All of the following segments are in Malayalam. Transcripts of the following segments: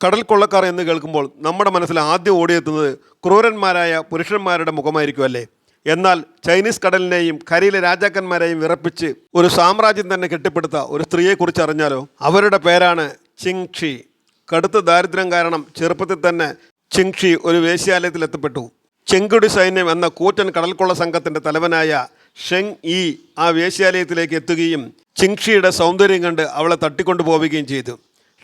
കടൽ കൊള്ളക്കാർ എന്ന് കേൾക്കുമ്പോൾ നമ്മുടെ മനസ്സിൽ ആദ്യം ഓടിയെത്തുന്നത് ക്രൂരന്മാരായ പുരുഷന്മാരുടെ മുഖമായിരിക്കും അല്ലേ എന്നാൽ ചൈനീസ് കടലിനെയും കരയിലെ രാജാക്കന്മാരെയും വിറപ്പിച്ച് ഒരു സാമ്രാജ്യം തന്നെ കെട്ടിപ്പടുത്ത ഒരു സ്ത്രീയെക്കുറിച്ച് അറിഞ്ഞാലോ? അവരുടെ പേരാണ് ചിങ് ഷി. കടുത്ത ദാരിദ്ര്യം കാരണം ചെറുപ്പത്തിൽ തന്നെ ചിങ് ഷി ഒരു വേശ്യാലയത്തിൽ എത്തപ്പെട്ടു. ചെങ്കുടി സൈന്യം എന്ന കൂറ്റൻ കടൽക്കൊള്ള സംഘത്തിന്റെ തലവനായ ഷെങ് ഇ ആ വേശ്യാലയത്തിലേക്ക് എത്തുകയും ചിങ്ഷിയുടെ സൗന്ദര്യം കണ്ട് അവളെ തട്ടിക്കൊണ്ടു പോവുകയും ചെയ്തു.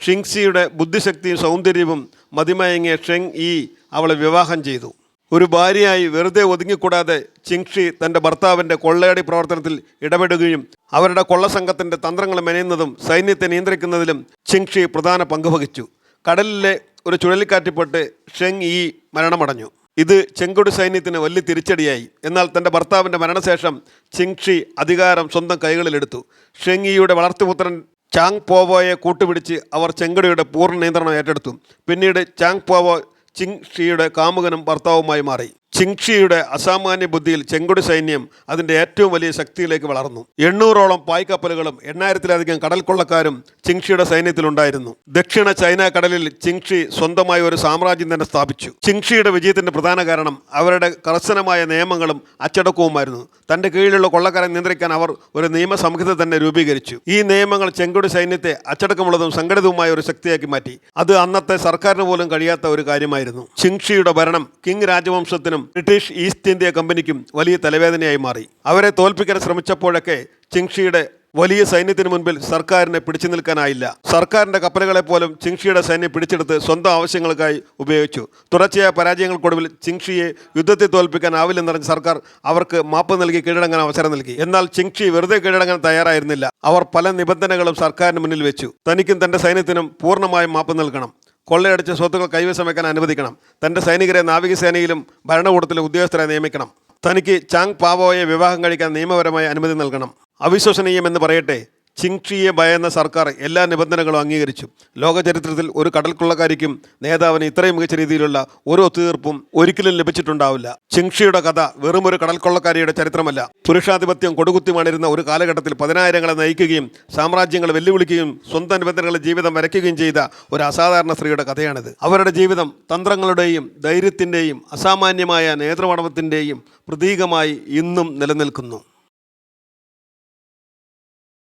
ഷിങ്സിയുടെ ബുദ്ധിശക്തിയും സൗന്ദര്യവും മതിമയങ്ങിയ ഷെങ് ഇ അവളെ വിവാഹം ചെയ്തു. ഒരു ഭാര്യയായി വെറുതെ ഒതുങ്ങിക്കൂടാതെ ചിങ്ഷി തന്റെ ഭർത്താവിന്റെ കൊള്ളയടി പ്രവർത്തനത്തിൽ ഇടപെടുകയും അവരുടെ കൊള്ളസംഘത്തിന്റെ തന്ത്രങ്ങൾ മെനയുന്നതും സൈന്യത്തെ നിയന്ത്രിക്കുന്നതിലും ചിങ്ഷി പ്രധാന പങ്കുവഹിച്ചു കടലിലെ ഒരു ചുഴലിക്കാറ്റിൽപ്പെട്ട് ഷെങ് ഇ മരണമടഞ്ഞു. ഇത് ചെങ്കുടി സൈന്യത്തിന് വലിയ തിരിച്ചടിയായി. എന്നാൽ തന്റെ ഭർത്താവിന്റെ മരണശേഷം ചിങ്ഷി അധികാരം സ്വന്തം കൈകളിലെടുത്തു. ഷെങ് ഇയുടെ വളർത്തുപുത്രൻ ചാങ് പോവോയെ കൂട്ടുപിടിച്ച് അവർ ചെങ്കടിയുടെ പൂർണ നിയന്ത്രണം ഏറ്റെടുത്തു. പിന്നീട് ചാങ് പോവോ ചിങ് ഷിയുടെ കാമുകനും ഭർത്താവുമായി മാറി. ചിങ്ഷിയുടെ അസാമാന്യ ബുദ്ധിയിൽ ചെങ്കൊടി സൈന്യം അതിന്റെ ഏറ്റവും വലിയ ശക്തിയിലേക്ക് വളർന്നു. എണ്ണൂറോളം പായ്ക്കപ്പലുകളും എണ്ണായിരത്തിലധികം കടൽ കൊള്ളക്കാരും ചിങ്ഷിയുടെ സൈന്യത്തിലുണ്ടായിരുന്നു. ദക്ഷിണ ചൈന കടലിൽ ചിങ്ഷി സ്വന്തമായി ഒരു സാമ്രാജ്യം തന്നെ സ്ഥാപിച്ചു. ചിങ്ഷിയുടെ വിജയത്തിന്റെ പ്രധാന കാരണം അവരുടെ കർശനമായ നിയമങ്ങളും അച്ചടക്കവുമായിരുന്നു. തന്റെ കീഴിലുള്ള കൊള്ളക്കാരെ നിയന്ത്രിക്കാൻ അവർ ഒരു നിയമസംഹിത തന്നെ രൂപീകരിച്ചു. ഈ നിയമങ്ങൾ ചെങ്കൊടി സൈന്യത്തെ അച്ചടക്കമുള്ളതും സംഘടിതവുമായ ഒരു ശക്തിയാക്കി മാറ്റി. അത് അന്നത്തെ സർക്കാരിന് പോലും കഴിയാത്ത ഒരു കാര്യമായിരുന്നു. ചിങ്ഷിയുടെ ഭരണം കിങ് രാജവംശത്തിനും ബ്രിട്ടീഷ് ഈസ്റ്റ് ഇന്ത്യ കമ്പനിക്കും വലിയ തലവേദനയായി മാറി. അവരെ തോൽപ്പിക്കാൻ ശ്രമിച്ചപ്പോഴൊക്കെ ചിങ്ഷിയുടെ വലിയ സൈന്യത്തിന് മുൻപിൽ സർക്കാരിനെ പിടിച്ചു നിൽക്കാനായില്ല. സർക്കാരിന്റെ കപ്പലുകളെ പോലും ചിങ്ഷിയുടെ സൈന്യം പിടിച്ചെടുത്ത് സ്വന്തം ആവശ്യങ്ങൾക്കായി ഉപയോഗിച്ചു. തുടർച്ചയായ പരാജയങ്ങൾക്കൊടുവിൽ ചിങ്ഷിയെ യുദ്ധത്തിൽ തോൽപ്പിക്കാനാവില്ലെന്നറിഞ്ഞ സർക്കാർ അവർക്ക് മാപ്പ് നൽകി കീഴടങ്ങാൻ അവസരം നൽകി. എന്നാൽ ചിങ്ഷി വെറുതെ കീഴടങ്ങാൻ തയ്യാറായിരുന്നില്ല. അവർ പല നിബന്ധനകളും സർക്കാരിന് മുന്നിൽ വെച്ചു. തനിക്കും തന്റെ സൈന്യത്തിനും പൂർണമായും മാപ്പ് നൽകണം. കൊള്ളയടിച്ച സ്വത്തുക്കൾ കൈവശം വയ്ക്കാൻ അനുവദിക്കണം. തന്റെ സൈനികരെ നാവികസേനയിലും ഭരണകൂടത്തിലെ ഉദ്യോഗസ്ഥരെ നിയമിക്കണം. തനിക്ക് ചാങ് പാവോയെ വിവാഹം കഴിക്കാൻ നിയമപരമായ അനുമതി നൽകണം. അവിശ്വസനീയമെന്ന് പറയട്ടെ ചിങ്ഷിയെ ഭയന്ന സർക്കാർ എല്ലാ നിബന്ധനകളും അംഗീകരിച്ചു. ലോക ചരിത്രത്തിൽ ഒരു കടൽക്കുള്ളക്കാരിക്കും നേതാവിന് ഇത്രയും മികച്ച രീതിയിലുള്ള ഒരു ഒത്തുതീർപ്പും ഒരിക്കലും ലഭിച്ചിട്ടുണ്ടാവില്ല. ചിങ്ഷിയുടെ കഥ വെറും ഒരു കടൽക്കൊള്ളക്കാരിയുടെ ചരിത്രമല്ല. പുരുഷാധിപത്യം കൊടുകുത്തിമാണിരുന്ന ഒരു കാലഘട്ടത്തിൽ പതിനായിരങ്ങളെ നയിക്കുകയും സാമ്രാജ്യങ്ങളെ വെല്ലുവിളിക്കുകയും സ്വന്തം നിബന്ധനകളെ ജീവിതം വരയ്ക്കുകയും ചെയ്ത ഒരു അസാധാരണ സ്ത്രീയുടെ കഥയാണിത്. അവരുടെ ജീവിതം തന്ത്രങ്ങളുടെയും ധൈര്യത്തിന്റെയും അസാമാന്യമായ നേതൃമണ്ഡപത്തിന്റെയും പ്രതീകമായി ഇന്നും നിലനിൽക്കുന്നു.